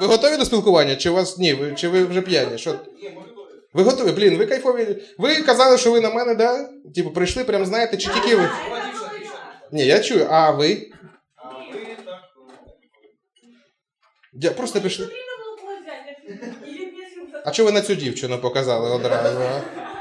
Ви готові до спілкування? Чи у вас ні? Ви, чи ви вже п'яні? Що? Ви готові? Блін, ви кайфові. Ви казали, що ви на мене, да? Типу, прийшли, прям знаєте, чи тільки ви. Ні, я чую, а ви? Я просто пішли. А чого ви на цю дівчину показали одразу?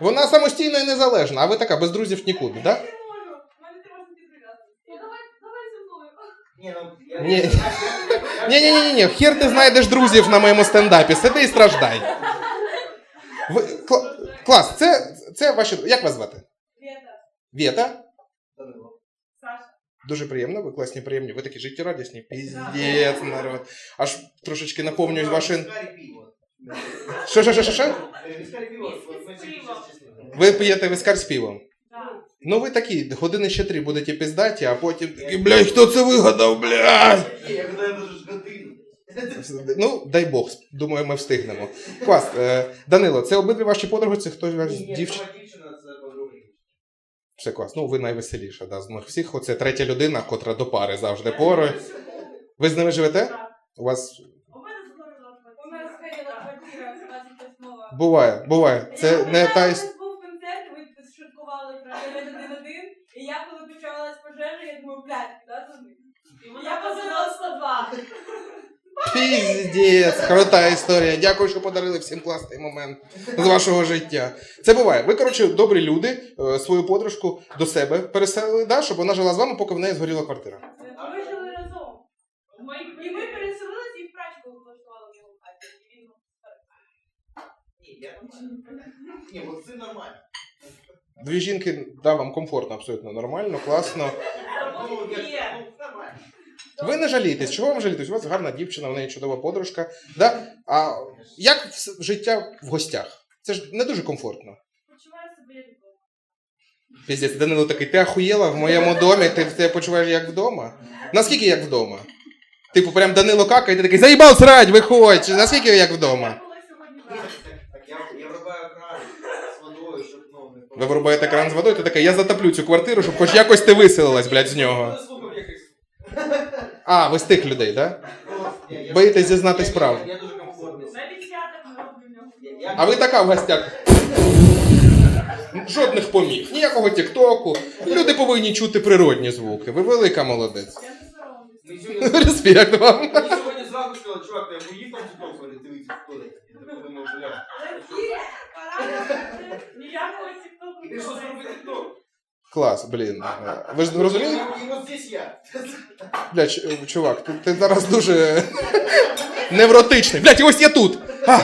Вона самостійна і незалежна, а ви така без друзів нікуди, так? Я не можу. В мене треба бути прив'язаний. Ну давай, давай зі мною. Ні, ну, я- Ні. Ні, ні, ні, хер ти знайдеш друзів на моєму стендапі. Сиди і страждай. Ви, кла- клас, це, це ваші. Як вас звати? Вєта. Вєта? Саша. Дуже приємно, ви класні, приємні. Ви такі життєрадісні. Піздець, народ. Аж трошечки наповнюють ваші. Що, що, що, що, що? Ви п'єте вискар з півом. Ну ви такі, години ще три будете піздаті, а потім такі, блядь, хто це вигадав, блядь? Я гадаю, дуже годину. Ну, дай Бог, думаю, ми встигнемо. Клас. Е, Данило, це обидві ваші подруги, це хто ваш Ні, ні, дівчина? це подруга. Все клас. Ну, ви найвеселіша, да, з них всіх. Оце третя людина, котра до пари завжди порує. Ви з ними живете? Так. У вас У мене згоріла квартира. У нас згоріла квартира 28-го. буває, буває. Це не та іс- нас був концерт, ви шуткували 111, і я коли почалась пожежа, я думаю, блядь, куди дзвонити? Я позвонила в 102. Піздець, крута історія. Дякую, що подарили всім класний момент з вашого життя. Це буває. Ви, коротше, добрі люди, е, свою подружку до себе переселили, да, щоб вона жила з вами, поки в неї згоріла квартира. Ми жили разом. І ми переселилися і в прачку влаштували в його хаті. І він Ні, я нормально. Ні, от це нормально. Дві жінки, да, вам комфортно, абсолютно нормально, класно. Ну, ну. Ви не жалієтесь. Чого вам жалітись? У вас гарна дівчина, в неї чудова подружка. Да? А як життя в гостях? Це ж не дуже комфортно. Почуваю себе як вдома. Піздець, Данило такий, ти ахуєла в моєму домі, ти себе почуваєш як вдома? Наскільки як вдома? Типу, прям Данило какає, ти такий, заїбав срать, виходь! Наскільки як вдома? Я була сьогодні Ні, вранці. так, так, я, я врубаю кран з водою, щоб, ну, не... Ви вирубаєте кран з водою, ти такий, я затоплю цю квартиру, щоб хоч якось ти виселилась, блядь, з нього. А, ви з тих людей, да? Ну, Боїтесь зізнатись правду. Так А ви така в гостях. Жодних поміг, ніякого тіктоку. Люди повинні чути природні звуки. Ви велика молодець. Респект вам. Мені сьогодні зранку сказали, чувак, ти поїв там тікток, говорить, дивіться в туалеті. Я так подумав, бля. Лесі, пора. Ніякого тіктоку І не що робити. зробити тікток? Клас, блін. Ви ж розумієте? І от здесь я. Бля, ч- е, чувак, ти, ти зараз дуже невротичний. Блядь, і ось я тут. А,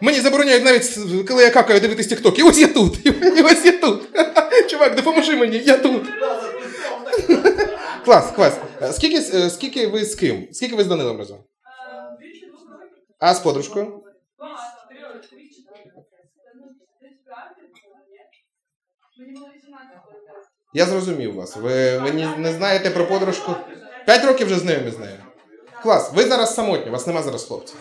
мені забороняють навіть, с- коли я какаю дивитись тікток. І ось я тут. І ось я тут. Чувак, допоможи мені, я тут. Клас, клас. Е, Скільки, с- е, скільки ви з ким? Скільки ви з Данилом разом? Е, Більше двох років. А з подружкою? Багато. Три роки, три, чотири. Ну, десь правда, ні? Мені було 18 років. Я зрозумів вас. Ви, ви ні- не знаєте про подружку. П'ять років вже знайомі з нею. Клас, ви зараз самотні, у вас нема зараз хлопців.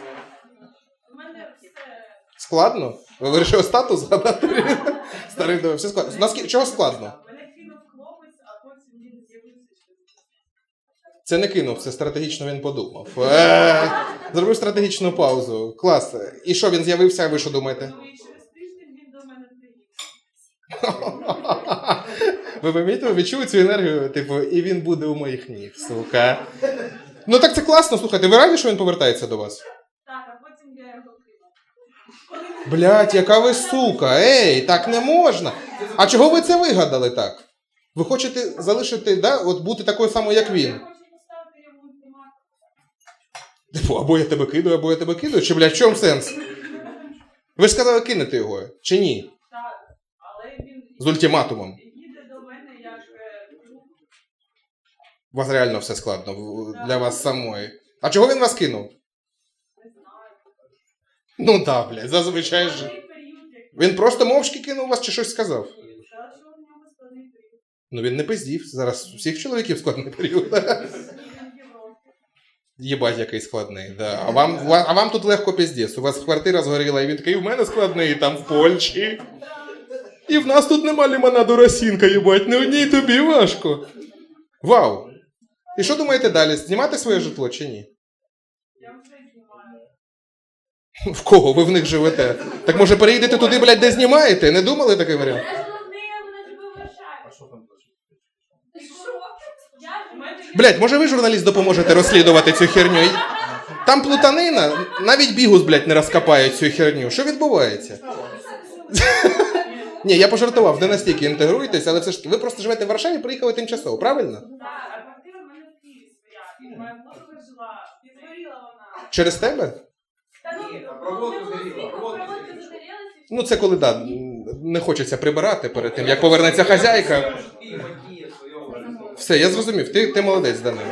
Складно? Ви вирішили статус згадати? Старий диви, все складно. Наскільки, чого складно? Це не кинув, це стратегічно він подумав. Е, Зробив стратегічну паузу. Клас. І що він з'явився, а ви що думаєте? Ну і через тиждень він до мене приїхав. Ви помітили, відчули цю енергію, типу, і він буде у моїх ніг, сука. Ну так це класно, слухайте, ви раді, що він повертається до вас? Так, а потім я його кинув. Блять, яка ви сука! Ей, так не можна. А чого ви це вигадали так? Ви хочете залишити, да, от бути такою самою, як він? Типу, або я тебе кидаю, або я тебе кидаю, чи, блядь, в чому сенс? Ви ж сказали кинути його, чи ні? З ультиматумом. е. У вас реально все складно для вас самої. А чого він вас кинув? Ну да, блядь, зазвичай ж. Він просто мовчки кинув вас чи щось сказав. Ну він не пиздів. Зараз у всіх чоловіків складний період. І. Єбать, який складний, да. А вам, а вам тут легко пиздець. У вас квартира згоріла, і він такий, у мене складний, там в Польщі. І в нас тут нема лимонаду росінка, їбать, не одній тобі важко. Вау! І що думаєте далі? Знімати своє житло чи ні? Я вже знімаю. В кого? Ви в них живете? Так може переїдете туди, блядь, де знімаєте? Не думали такий варіант? Блядь, може ви, журналіст, допоможете розслідувати цю херню? Там плутанина, навіть бігус, блядь, не розкопають цю херню. Що відбувається? Ні, я пожартував, не настільки інтегруєтесь, але все ж ви просто живете в Варшаві, приїхали тимчасово, правильно? Так, а квартира в мене в Києві стояла. І моя подруга жила. І згоріла вона. Через тебе? Та ну, Ні, а проводка не було згоріла, світу, проводка проводка згоріла. загорілася. Ну, це коли да, не хочеться прибирати перед тим, як повернеться хазяйка. Свого. Все, я зрозумів. Ти, ти молодець, Данило.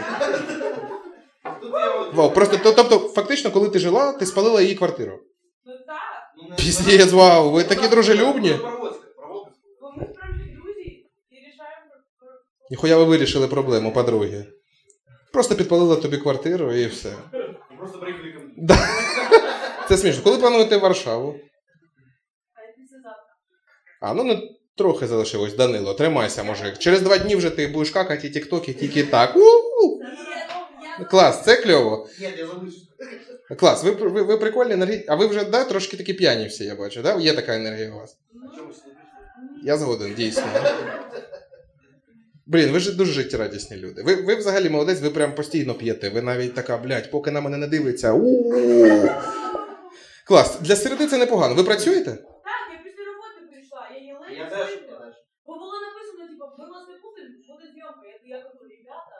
Тут я от- Вау, просто то- тобто, фактично, коли ти жила, ти спалила її квартиру. Ну так, Ну, не- Піздець, вау, ви такі дружелюбні. Проводка, проводка. бо ми справді друзі і рішаємо про- про Ніхуя ви вирішили проблему, подруги. Просто підпалила тобі квартиру і все. Просто приїхали. Да. Це смішно. Коли плануєте Варшаву? А, ну не трохи залишилось, Данило. Тримайся, мужик. Через два дні вже ти будеш какати тіктоки тільки так. Ну, Клас, це кльово. Ні, я залишу. Клас, ви, ви, ви прикольні енергії. А ви вже да, трошки такі п'яні всі, я бачу, да? Є така енергія у вас. Я згоден, дійсно. Блін, ви ж дуже життєрадісні люди. Ви, ви взагалі молодець, ви прям постійно п'єте. Ви навіть така, блядь, поки на мене не дивиться. У-у-у. Клас, для середи це непогано. Ви працюєте? Так, я після роботи прийшла, я їла і Я теж. я теж. Бо було написано, типу, ви вас не буде, буде зйомка. Я, я кажу, ребята.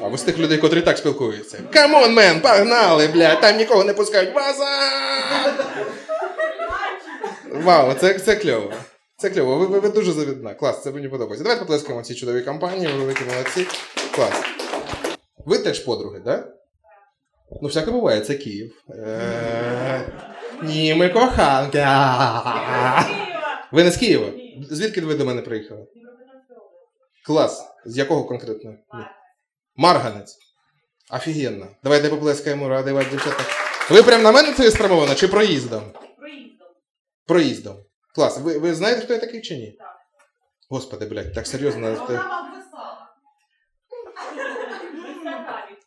А ви з тих людей, котрі так спілкуються. Камон, мен, погнали, блядь, там нікого не пускають. База! Вау, це, це кльово. Це кльово. Ви, ви, ви дуже завідна. Клас, це мені подобається. Давайте поплескаємо цій чудовій компанії, ви великі молодці. Клас. Ви теж подруги, так? Да? Ну, всяке буває, це Київ. Е, Ні, ми коханки. Ви не з Києва? Звідки ви до мене приїхали? Клас. З якого конкретно? Марганець. Офігенно. Давайте поплескаємо, ради вас, дівчата. Ви прям на мене це спрямовано чи проїздом? Проїздом. Проїздом. Клас. Ви, ви знаєте, хто я такий чи ні? Так. Господи, блядь, так серйозно. Ти- вам писала.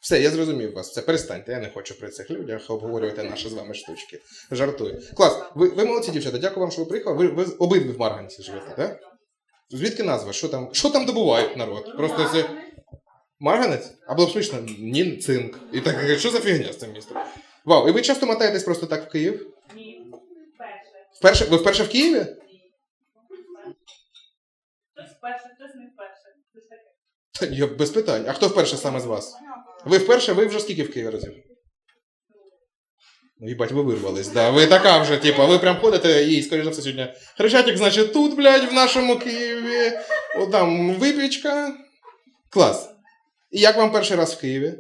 Все, я зрозумів вас. Все, перестаньте. Я не хочу при цих людях обговорювати наші з вами штучки. Жартую. Клас. Ви, ви молодці, дівчата. Дякую вам, що ви приїхали. Ви, ви обидві в Марганці живете, так? Звідки назва? Що там? Що там добувають народ? Просто це. Марганець? А було б смішно? Ні, цинк. І так, що за фігня з цим містом? Вау, і ви часто мотаєтесь просто так в Київ? Вперше, ви вперше в Києві? Хтось вперше, хтось не вперше. Хтось таке. Та ні, без питань. А хто вперше саме з вас? Ви вперше, ви вже скільки в Києві разів? Ну, їбать, ви вирвались, да. Ви така вже, типу, ви прям ходите і, скоріш за все, сьогодні. Хрещатик, значить, тут, блядь, в нашому Києві. О, там випічка. Клас. І як вам перший раз в Києві?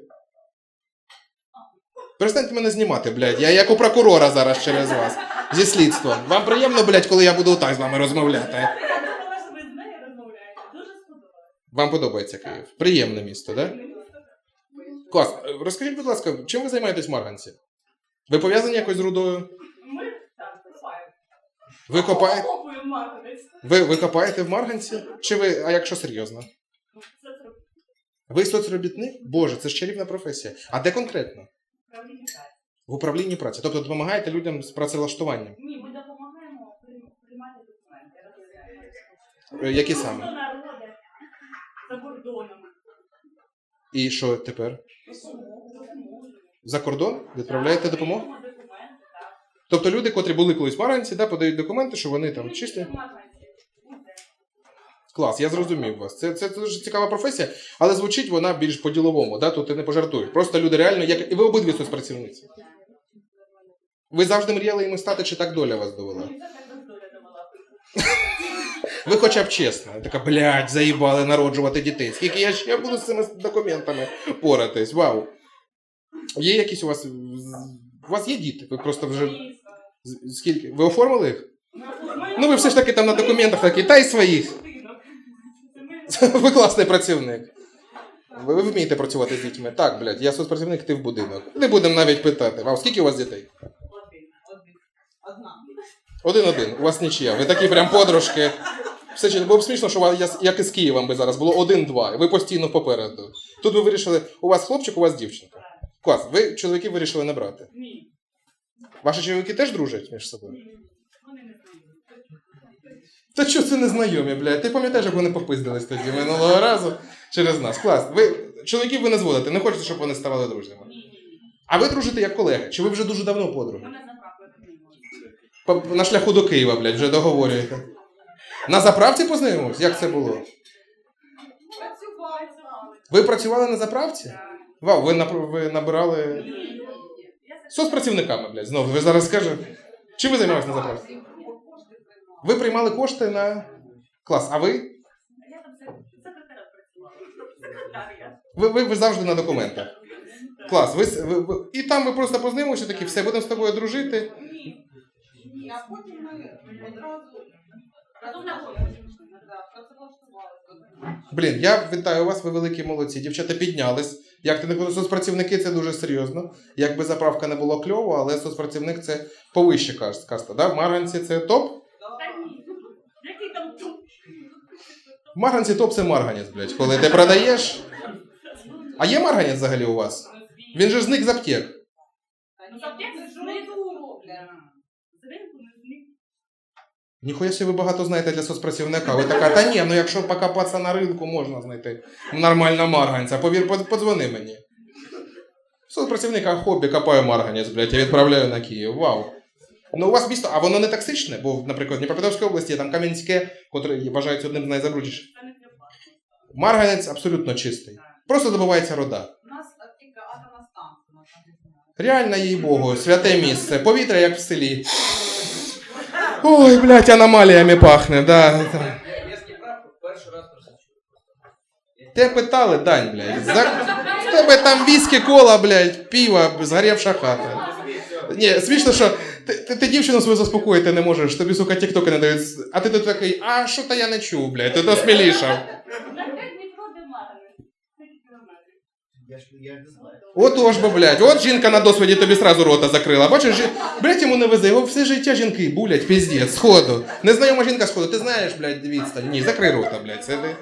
Перестаньте мене знімати, блядь. Я як у прокурора зараз через вас. Зі слідством. Вам приємно, блядь, коли я буду отак з вами розмовляти? Я думала, що ви з нею розмовляєте. Дуже сподобалось. Вам подобається Київ? Приємне місто, так? Да? Клас. Е, Розкажіть, будь ласка, чим ви займаєтесь в Марганці? Ви пов'язані якось з рудою? Ми так копаємо. Ви копаєте? Копою марганець. Ви, ви копаєте в Марганці? Чи ви, а якщо серйозно? Це це Ви соцробітник? Боже, це ж чарівна професія. А де конкретно? Правильні праці. В управлінні праці. Тобто допомагаєте людям з працевлаштуванням. Ні, ми допомагаємо приймати документи. Е, Які саме? за кордоном. І що тепер? За кордон? Відправляєте допомогу? Тобто люди, котрі були колись в Марганці, да, подають документи, що вони там чисті. Клас, я зрозумів вас. Це, це, це дуже цікава професія, але звучить вона більш по-діловому, да? тут ти не пожартуєш. Просто люди реально, як і ви обидві соцпрацівниці. Ви завжди мріяли іми стати, чи так доля вас довела? Ви хоча б чесно, така, блядь, заїбали народжувати дітей. Скільки я ще буду з цими документами поратись? Вау. Є якісь у вас. У вас є діти? Ви просто вже. Скільки? Ви оформили їх? Ну ви все ж таки там на документах такі, та й своїх. Ви класний працівник. Ви, ви вмієте працювати з дітьми. Так, блядь, я соцпрацівник, ти в будинок. Не будемо навіть питати. Вау, скільки у вас дітей? Один. Один. Одна. Один-один. У вас нічия. Ви такі прям подружки. Все чи було б смішно, що у вас, я- як і з Києвом би зараз було один-два. і Ви постійно попереду. Тут ви вирішили, у вас хлопчик, у вас дівчинка. Клас, ви чоловіків вирішили не брати. Ні. Ваші чоловіки теж дружать між собою? Ні. Вони не знають. Та що це незнайомі, блядь? Ти пам'ятаєш, як вони попиздились тоді минулого разу через нас. Клас. Ви чоловіків ви не зводите, не хочете, щоб вони ставали ні. А ви дружите як колеги? Чи ви вже дуже давно подруги? По- На шляху до Києва, блядь, вже договорюєте. На заправці познайомились? Як це було? Ви працювали на заправці? Вау, ви, нап- ви набирали соцпрацівниками, блядь, знову. Ви зараз скажете. Чим ви займалися на заправці? Ви приймали кошти на клас, а ви? Я там се- секретарем працювала. Ви, ви, ви завжди на документах. Клас, ви, с- ви, ви і там ви просто познайомилися такі, все, будемо з тобою дружити. Ні. Ні, а потім ми одразу да, працевлаштувалися. Блін, я вітаю вас, ви великі молодці. Дівчата піднялись. Як ти не кажеш, соцпрацівники це дуже серйозно. Якби заправка не було кльово, але соцпрацівник це повище каст- каста. Да? В Марганці це топ. Та ні. Який там тут? В Марганці топ це марганець, блядь. Коли ти продаєш. А є марганець взагалі у вас? Він же зник з аптек. Ну, знизу роблять. З ринку не зник. Ніхуя собі ви багато знаєте для соцпрацівника. Ви така, та ні, ну якщо покопатися на ринку, можна знайти нормально марганця. Повір, подзвони мені. Соцпрацівника хобі копаю марганець, блядь, я відправляю на Київ. Вау. Ну у вас місто, а воно не токсичне, бо, наприклад, в Дніпропетровській області є там Кам'янське, котре вважається одним з найзабрудніших. Марганець абсолютно чистий. Просто добувається рода. У нас тільки атомна станція. Реально, їй Богу, святе місце. Повітря як в селі. Ой, блядь, аномаліями пахне, да. Те питали, Дань, блядь. За... В тебе там віскі, кола, блядь, пиво, згорівша хата. Ні, смішно, що ти, ти, ти дівчину свою заспокоїти не можеш, тобі, сука, тіктоки не дають. А ти тут такий, а що то я не чув, блядь, ти не знаю. Отож бо, блядь, от жінка на досвіді тобі сразу рота закрила. Бачиш, жі... блядь, йому не везе, його все життя жінки булять, піздець, сходу. Незнайома жінка сходу, ти знаєш, блядь, відстань. Ні, закрий рота, блядь, сиди.